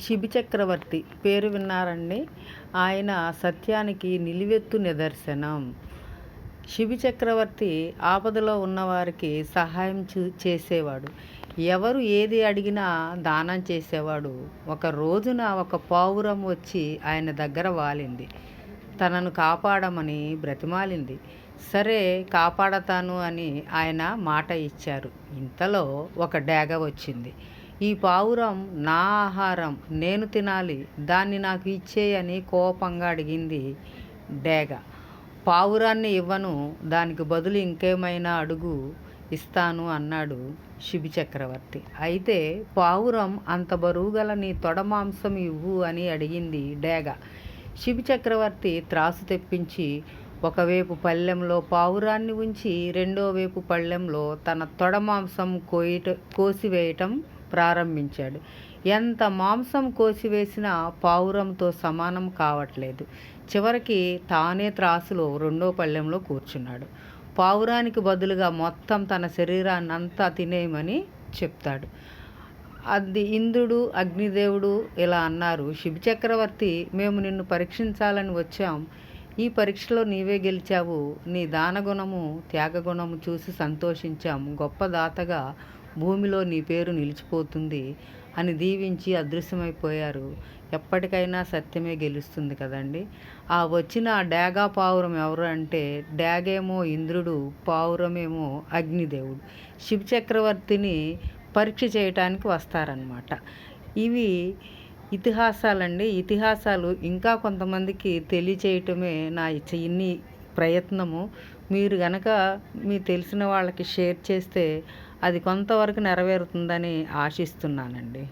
శిబి చక్రవర్తి పేరు విన్నారండి? ఆయన సత్యానికి నిలువెత్తు నిదర్శనం. శిబి చక్రవర్తి ఆపదలో ఉన్నవారికి సహాయం చూ చేసేవాడు. ఎవరు ఏది అడిగినా దానం చేసేవాడు. ఒక రోజున ఒక పావురం వచ్చి ఆయన దగ్గర వాలింది. తనను కాపాడమని బ్రతిమాలింది. సరే కాపాడతాను అని ఆయన మాట ఇచ్చారు. ఇంతలో ఒక డేగ వచ్చింది. ఈ పావురం నా ఆహారం నేను తినాలి దాన్ని నాకు ఇచ్చేయని కోపంగా అడిగింది డేగ. పావురాన్ని ఇవ్వను దానికి బదులు ఇంకేమైనా అడుగు ఇస్తాను అన్నాడు శిబి చక్రవర్తి. అయితే పావురం అంత బరువుగల నీ తొడ మాంసం ఇవ్వు అని అడిగింది డేగ. శిబి చక్రవర్తి త్రాసు తెప్పించి ఒకవైపు పళ్ళెంలో పావురాన్ని ఉంచి రెండో వైపు పళ్ళెంలో తన తొడ మాంసం కోయట కోసివేయటం ప్రారంభించాడు. ఎంత మాంసం కోసివేసినా పావురంతో సమానం కావట్లేదు. చివరికి తానే త్రాసులో రెండో పళ్ళెంలో కూర్చున్నాడు. పావురానికి బదులుగా మొత్తం తన శరీరాన్ని అంతా తినేయమని చెప్తాడు. అది ఇంద్రుడు అగ్నిదేవుడు ఇలా అన్నారు. శిబి చక్రవర్తి మేము నిన్ను పరీక్షించాలని వచ్చాం. ఈ పరీక్షలో నీవే గెలిచావు. నీ దానగుణము త్యాగగుణము చూసి సంతోషించాం. గొప్ప దాతగా భూమిలో నీ పేరు నిలిచిపోతుంది అని దీవించి అదృశ్యమైపోయారు. ఎప్పటికైనా సత్యమే గెలుస్తుంది కదండి. ఆ వచ్చిన డాగా పావురం ఎవరు అంటే డాగేమో ఇంద్రుడు పావురమేమో అగ్నిదేవుడు. శివ చక్రవర్తిని పరీక్ష చేయటానికి వస్తారనమాట ఇవి ఇతిహాసాలండి. ఇతిహాసాలు ఇంకా కొంతమందికి తెలియచేయటమే నా చిన్ని ప్రయత్నము. మీరు గనక మీ తెలిసిన వాళ్ళకి షేర్ చేస్తే అది కొంతవరకు నెరవేరుతుందని ఆశిస్తున్నానండి.